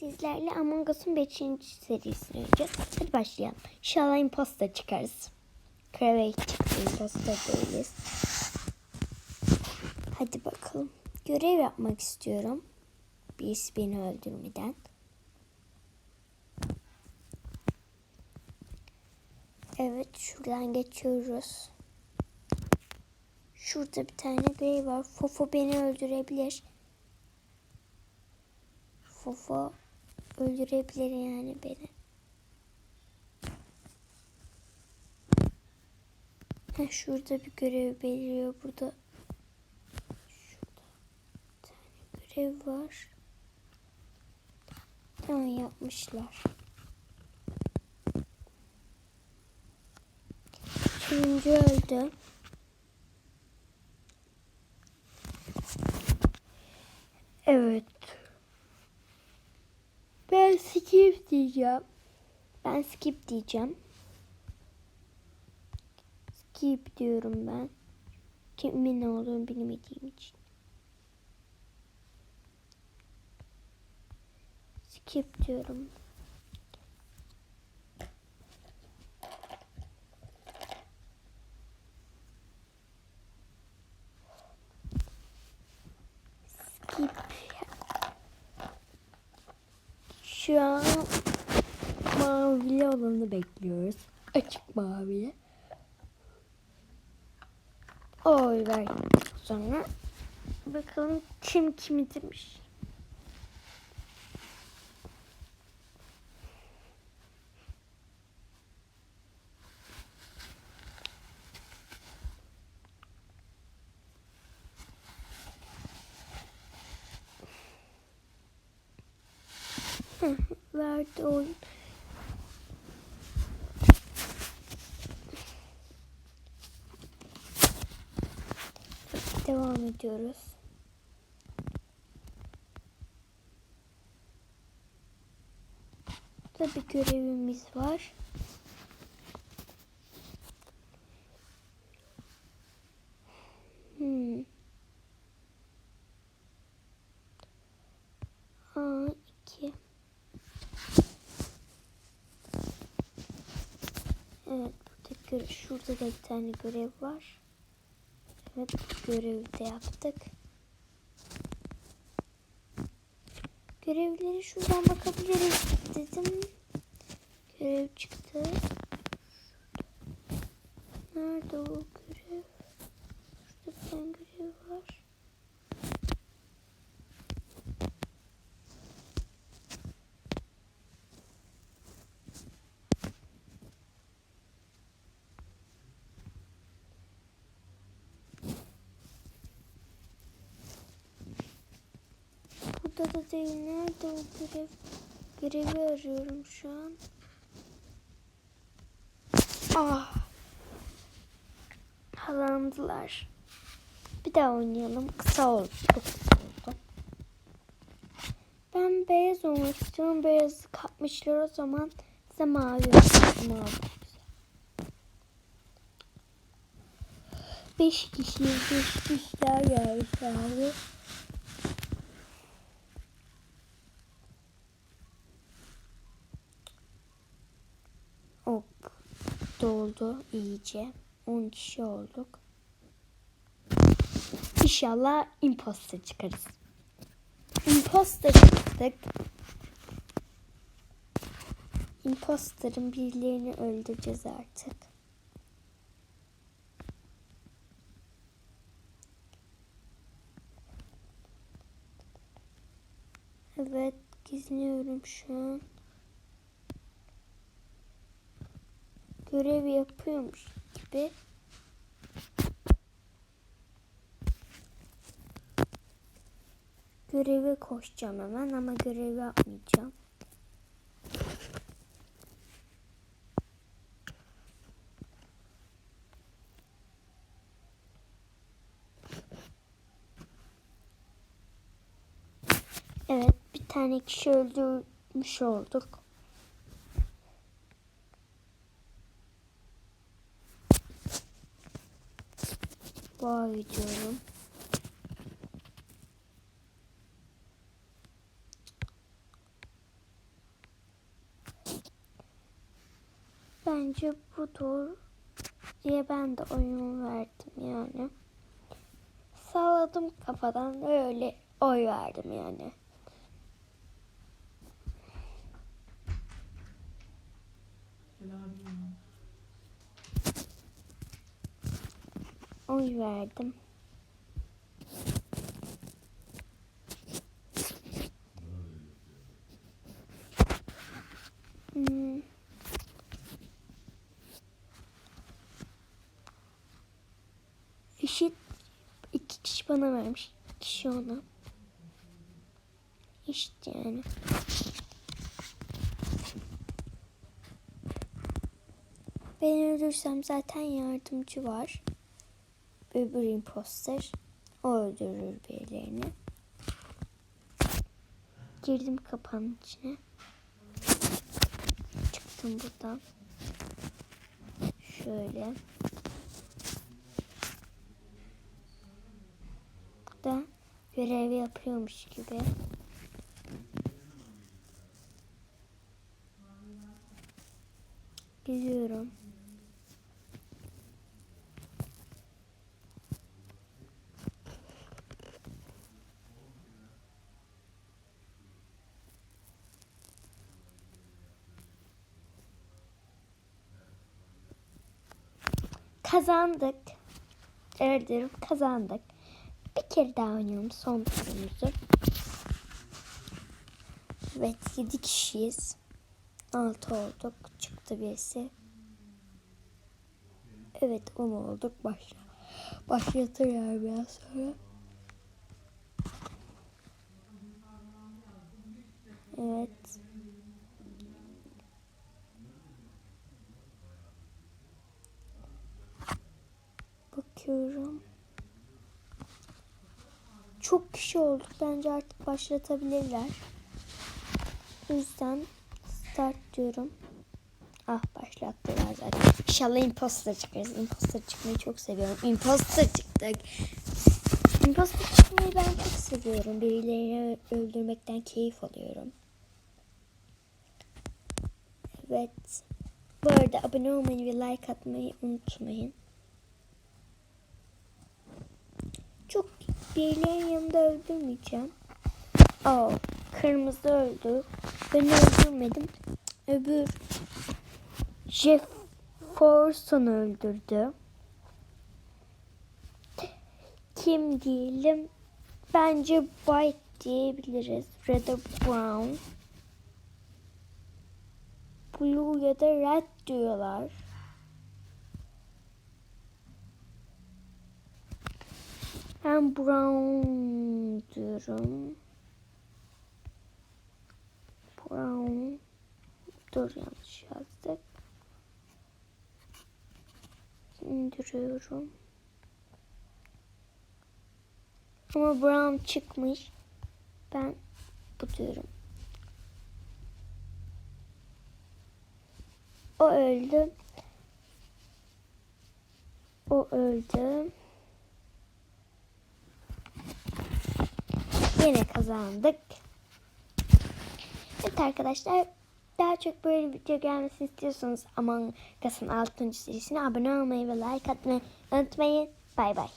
Sizlerle Among Us'un 5. serisini oynayacağız. Hadi başlayalım. İnşallah imposter çıkarız. Crevate çıktı. Imposter değiliz. Hadi bakalım. Görev yapmak istiyorum. Birisi beni öldürmeden. Evet şuradan geçiyoruz. Şurada bir tane görev var. Fofo beni öldürebilir. Fofo öldürebilir yani beni. Heh, şurada bir görev beliriyor. Burada şurada bir tane görev var. Tamam yapmışlar. Üçüncü öldü. Evet. Ben skip diyeceğim. Ben skip diyeceğim. Skip diyorum ben. Kimin ne olduğunu bilmediğim için. Skip diyorum. Skip. Şu an mavili olanı bekliyoruz. Açık mavili. Oy ver. Sonra bakalım kim kimi demiş. Verdi oyun. Devam ediyoruz. Burada bir görevimiz var. Hmm. Aa, iki. Evet, burada göre şurada da bir tane görev var. Evet, görevi de yaptık. Görevleri şuradan bakabiliriz dedim. Görev çıktı. Nerede o görev? Şurada bir tane görev var. Burada da değil. Nerede o görev? Görevi arıyorum şu an. Ah. Halandılar. Bir daha oynayalım. Kısa oldu. Ben beyaz olmak istiyorum. Beyazı kapmışlar o zaman. Size mavi. Mavi. Beş kişi, beş kişiler gelmiş abi. Doldu iyice. 10 kişi olduk. İnşallah imposter çıkarız. Imposter çıktık. Imposter'ın birilerini öldüreceğiz artık. Evet gizliyorum şu an. Görev yapıyormuş gibi. Göreve koşacağım hemen ama görevi yapmayacağım. Evet bir tane kişi öldürmüş olduk. Bay diyorum. Bence bu doğru diye ben de oyun verdim yani. Salladım kafadan öyle oy verdim yani. Oy verdim. Hmm. İki kişi bana vermiş. iki kişi ona. Eşit yani. Ben öldürsem zaten yardımcı var. Öbür imposter. Öldürür birilerini. Girdim kapağın içine. Çıktım buradan. Şöyle. Da görevi yapıyormuş gibi. Gidiyorum. Kazandık. Öldürüp kazandık. Bir kere daha oynayalım son turumuzu. Evet 7 kişiyiz. 6 olduk. Çıktı birisi. Evet 10 olduk. Başla. Başlatırlar biraz sonra. Evet. Bakıyorum. Çok kişi olduk. Bence artık başlatabilirler. O yüzden start diyorum. Ah başlattılar zaten. İnşallah imposter çıkarız. Imposter çıkmayı çok seviyorum. Imposter çıktık. Imposter çıkmayı ben çok seviyorum. Birilerini öldürmekten keyif alıyorum. Evet. Bu arada abone olmayı ve like atmayı unutmayın. Çok birilerinin yanında öldürmeyeceğim. Oh, kırmızı öldü. Ben öldürmedim. Öbür Jefferson öldürdü. Kim diyelim? Bence White diyebiliriz. Red or Brown. Blue ya da Red diyorlar. Ben Brown diyorum. Brown. Dur yanlış yazdık. İndiriyorum. Ama Brown çıkmış. Ben bu diyorum. O öldü. O öldü. Yine kazandık. Evet arkadaşlar daha çok böyle video gelmesini istiyorsanız Among Us'ın 6. serisine abone olmayı ve like atmayı unutmayın. Bay bay.